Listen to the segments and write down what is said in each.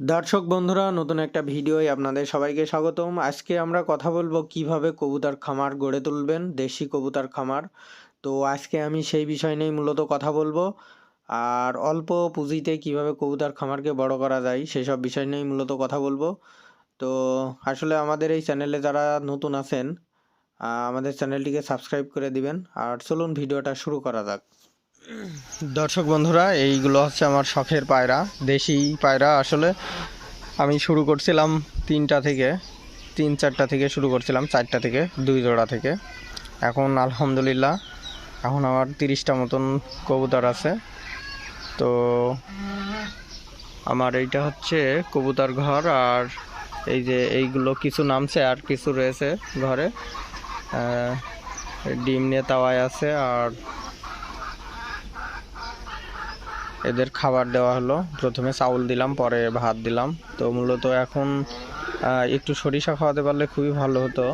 দর্শক বন্ধুরা, নতুন একটা ভিডিওয় আপনাদের সবাইকে স্বাগতম। আজকে আমরা কথা বলব কীভাবে কবুতর খামার গড়ে তুলবেন, দেশি কবুতর খামার। তো আজকে আমি সেই বিষয় নিয়েই মূলত কথা বলব। আর অল্প পুঁজিতে কীভাবে কবুতর খামারকে বড় করা যায়, সেসব বিষয় নিয়েই মূলত কথা বলব। তো আসলে আমাদের এই চ্যানেলে যারা নতুন আছেন আমাদের চ্যানেলটিকে সাবস্ক্রাইব করে দিবেন। আর চলুন ভিডিওটা শুরু করা যাক। দর্শক বন্ধুরা, এইগুলো হচ্ছে আমার শখের পায়রা, দেশি পায়রা। আসলে আমি শুরু করছিলাম তিনটা থেকে, তিন চারটা থেকে শুরু করছিলাম, চারটা থেকে, দুই জোড়া থেকে। এখন আলহামদুলিল্লাহ, এখন আমার তিরিশটা মতন কবুতর আছে। তো আমার এইটা হচ্ছে কবুতর ঘর, আর এই যে এইগুলো কিছু নামছে আর কিছু রয়েছে ঘরে। ডিম নিয়ে তাওয়ায় আছে, আর এদের খাবার দেওয়া হলো। প্রথমে চাউল দিলাম, পরে ভাত দিলাম। তো মূলত এখন একটু সরিষা খাওয়াতে পারলে খুবই ভালো হতো।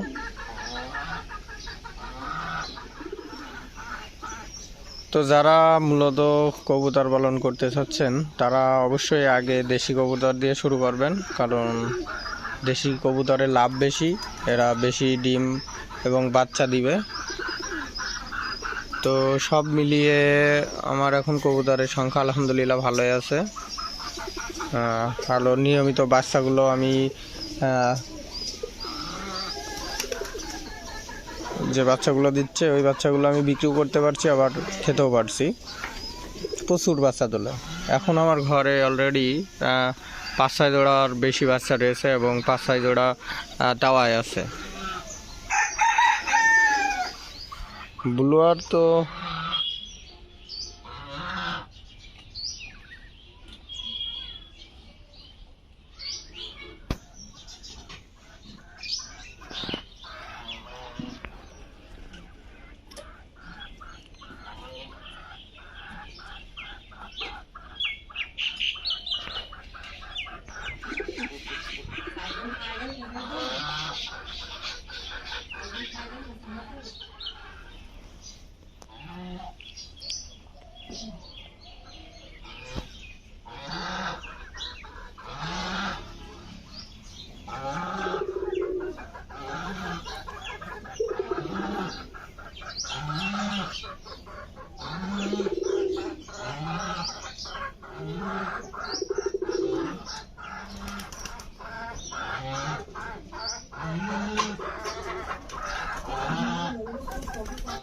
তো যারা মূলত কবুতর পালন করতে চাচ্ছেন, তারা অবশ্যই আগে দেশি কবুতর দিয়ে শুরু করবেন। কারণ দেশি কবুতরের লাভ বেশি, এরা বেশি ডিম এবং বাচ্চা দিবে। তো সব মিলিয়ে আমার এখন কবুতরের সংখ্যা আলহামদুলিল্লাহ ভালোই আছে। ভালো নিয়মিত বাচ্চাগুলো আমি যে বাচ্চাগুলো দিচ্ছে ওই বাচ্চাগুলো আমি বিক্রিও করতে পারছি আবার খেতেও পারছি। প্রচুর বাচ্চা তোলে। এখন আমার ঘরে অলরেডি পাঁচ ছয় জোড়ার বেশি বাচ্চা রয়েছে এবং পাঁচ ছয় জোড়া আহ, তাওয়ায় আছে। Buluarto question.